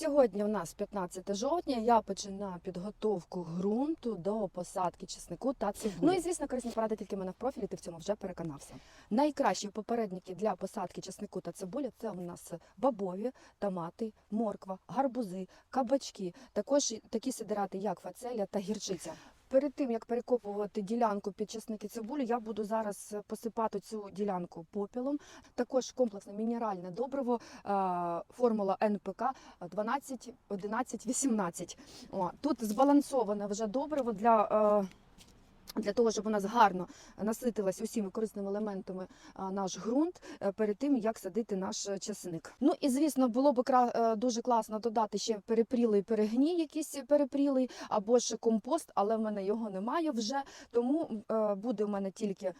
Сьогодні у нас 15 жовтня. Я починаю підготовку ґрунту до посадки чеснику та цибулі. Ну і звісно, корисні поради тільки мене в профілі. Ти в цьому вже переконався. Найкращі попередники для посадки чеснику та цибулі це у нас бобові, томати, морква, гарбузи, кабачки. Також такі сидирати, як фацеля та гірчиця. Перед тим як перекопувати ділянку під часники цибулі, я буду зараз посипати цю ділянку попілом. Також комплексне мінеральне добриво, е, формула НПК 12, 11, 18. О, тут збалансоване вже добриво для. Для того, щоб у нас гарно наситилась усіма корисними елементами наш ґрунт е, перед тим, як садити наш е, часник. Ну і звісно, було б е, дуже класно додати ще перепрілий перегній, якийсь перепрілий, або ж компост, але в мене його немає вже. Тому буде у мене тільки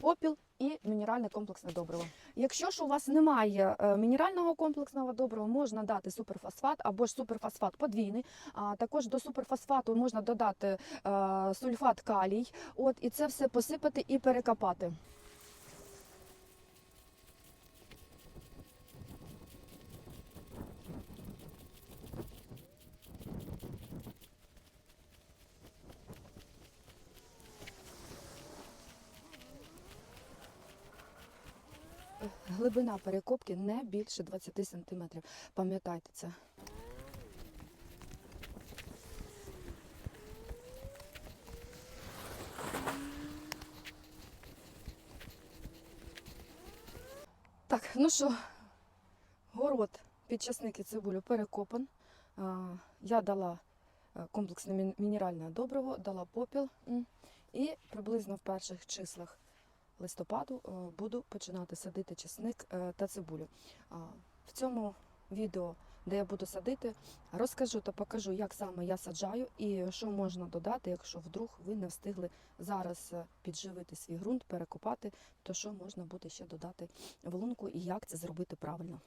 попіл і мінеральне комплексне добриво. Якщо ж у вас немає е, мінерального комплексного добрива, можна дати суперфосфат або ж суперфосфат подвійний. А також до суперфосфату можна додати е, сульфат калій. От і це все посипати і перекопати. Глибина перекопки не більше 20 см. Пам'ятайте це. Так, ну що, город під часники цибулю перекопан. Я дала е, комплексне мінеральне добриво, дала попіл. І приблизно в перших числах листопаду е, буду починати садити чесник е, та цибулю. В цьому відео, де я буду садити, розкажу та покажу, як саме я саджаю і що можна додати, якщо вдруг ви не встигли зараз е, підживити свій ґрунт, перекопати, то що можна буде ще додати в лунку і як це зробити правильно.